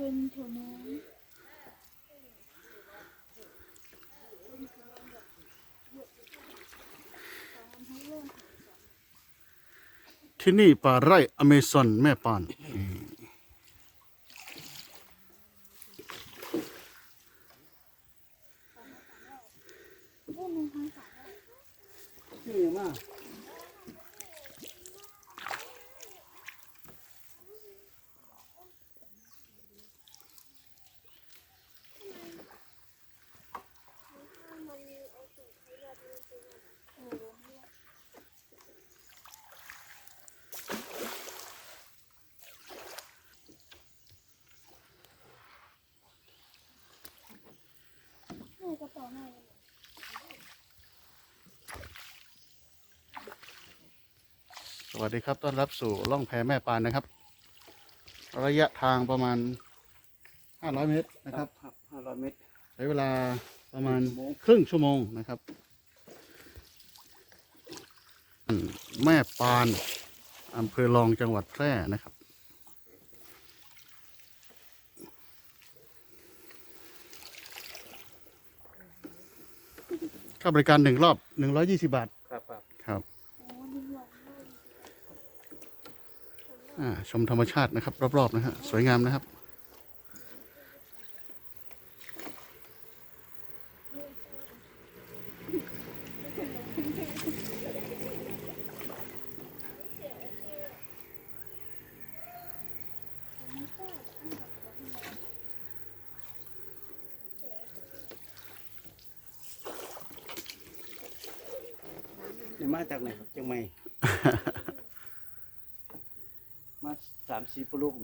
เป็นถั่วน้ที่นี่ป่าไร่อเมซอนแม่ปานำพวกมึงทั้งสาม นี่มา แม่ กระเป๋าแม่สวัสดีครับต้อนรับสู่ล่องแพแม่ปานนะครับ ระยะทางประมาณ 500 เมตรนะนะคครัรับบครับห้าร้อยเมตร ใช้เวลาประมาณชั่วโมงครึ่งชั่วโมงนะครับอืมแม่ปานอำเภอรองจังหวัดแพร่นะครับาบริการหนึ่งรอบหนึ่งร้อยยี่สิบาท ครับครับครับโอ้ดึงหลงเลยอ่าชมธรรมชาตินะครับ รอบๆนะฮะสวยงามนะครับ นี่มาจากไหนครับเชียงใหม่ มาสามสี่ปลูก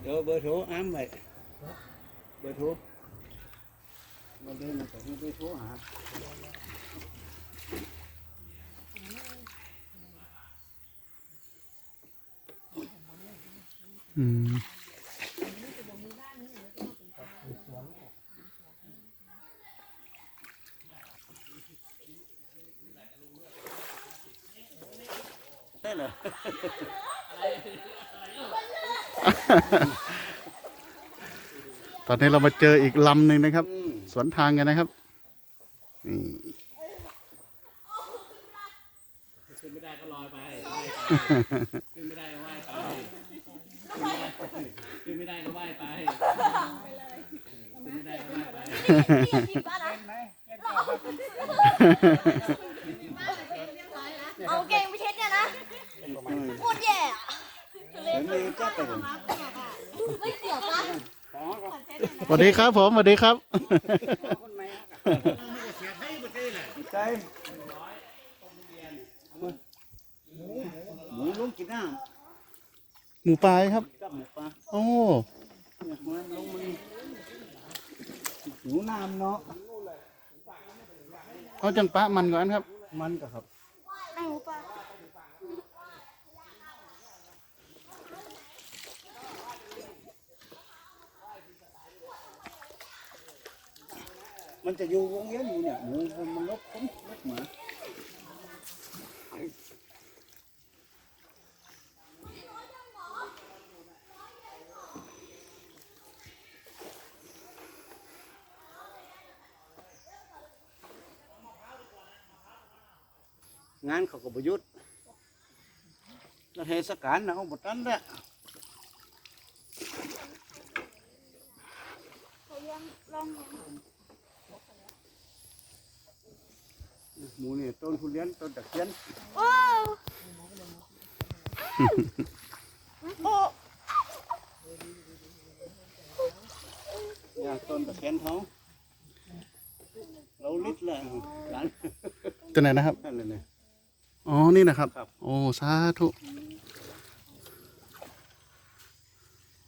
เดี๋ยวเบอร์โทรอ้ามไว้เบอร์โทรมาเดินมาจากนี้เบอร์โทรหาอืม เหรอตอนนี้เรามาเจออีกลำหนึ่งนะครับ สวนทางกันนะครับนี่ขึ้นไม่ได้ก็ลอยไปขึ้นไม่ได้ก็ว่ายไปขึ้นไม่ได้ก็ว่ายไปขึ้นไม่ได้ก็ว่ายไป เอาเก่งไปเช็ดเนี่ยนะพูดแย่อะ เดี๋ยวนี้ก็ไปกันไม่เกี่ยวปะสวัสดีครับผมสวัสดีครับใจหมูลุงกินน้หมูปลายครับำกับหมูปลาโอ้เนี่ยมันลงมันหมูน้ำเนาะเอาจังปะมันก่อนครับ มันก็ครับ ไอ้หมูปลา มันจะอยู่วงเวียนอยู่เนี่ยหมูมันลบคนลบหมา งานเขาก็ประยุทธ์แล้วเทศกาลนะเขาบดนั้นแหละเขายังลองยัง หมูนี่ต้นทุเรียนต้นตะเคียนโอ้โอ้อย่างต้นตะเคียนเขาเราลิดเลยหลานตัวไหนนะครับนั่นเลยเนี่ย อ๋อ นี่นะครับ ครับ โอ้ สาธุ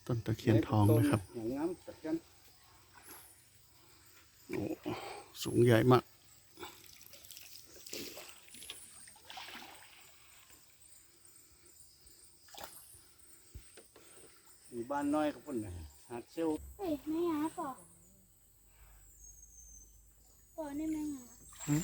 ต้นตะเคียนทองนะครับ อย่างงามตะเคียน โอ้ สูงใหญ่มาก บ้านน้อยก็พุ่นน่ะหาเชี่ยวเฮ้ยแม่หาปอปอนี่ไม่หา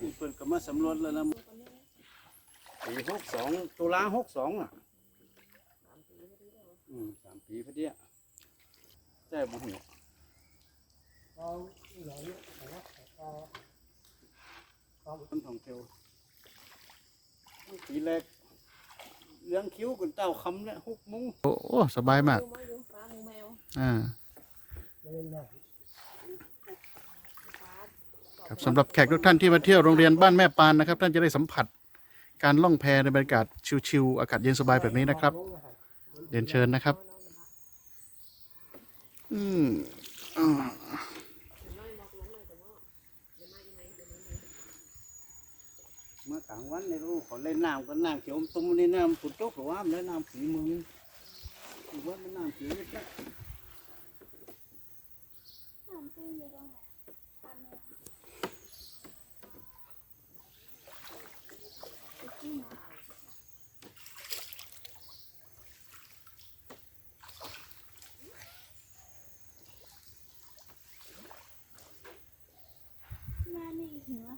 มีเพิ่นก็มาสำรวจแล้วนะปีหกสองตุลาหกสองอะสามปีพอดีอะใจบุญเนี่ ต้นทองเทียวปีแรกเลี้ยงคิ้วกันเต้าคำเนี่ยหกมุ้งโอ้โอ้สบายมากดูมาอยู่ฟ้ามูแมวอ่าครับสำหรับแขกทุกท่านที่มาเที่ยวโรงเรียนบ้านแม่ปานนะครับ ท่านจะได้สัมผัส การล่องแพในบรรยากาศชิวๆอากาศเย็นสบายแบบนี้นะครับ เรียนเชิญนะครับ อืมอ่า เมื่อกลางวันในรูเขาเล่นน้ำก็น้ำเขียวตุ้มในน้ำฝนตกหรือว่ามันเล่นน้ำสีมึงถือว่ามันน้ำสีนิดนะหน้านี่ถึงวะ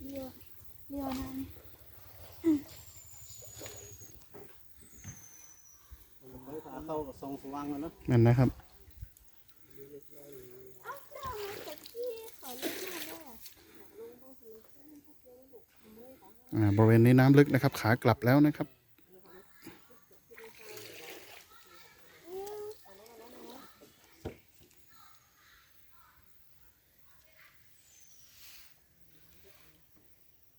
เรียวเรียวหน้านี่ เขาพาเข้ากับทรงสว่างแล้วเนาะนั่นนะครับอ้าวเจ้ามันแต่ที่เขาเล่นน้ำได้อะอ่าบริเวณนี้น้ำลึกนะครับ ขากลับแล้วนะครับ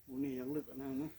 หมูนี่ยังลึกอันนั้นเนาะ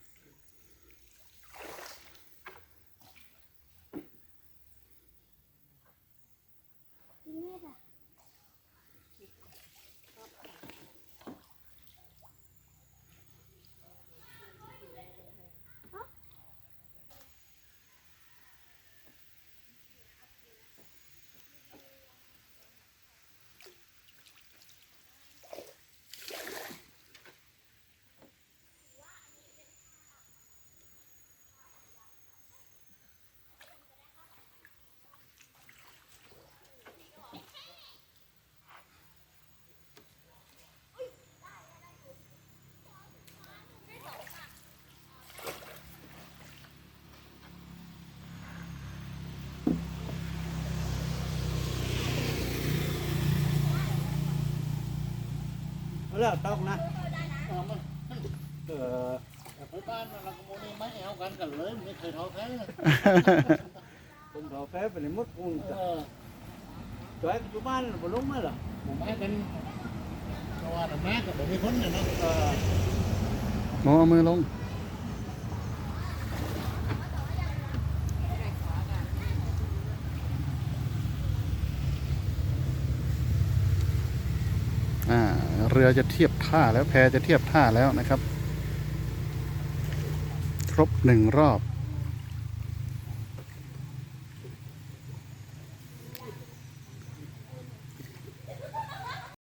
เอาแล้วตอกนะเออไปบ้านเราขโมยไม่แอวกันกันเลยไม่เคยท้อแท้ผมขอแพ้ไปในมดกูเออจอยอยู่บ้านบ่ลงมาเหรอผมให้เป็นเพราะว่าแม่กับผมมีคนเนี่ยเนาะเออโมเอามือลง เรือจะเทียบท่าแล้วแพจะเทียบท่าแล้วนะครับ ครบหนึ่งรอบ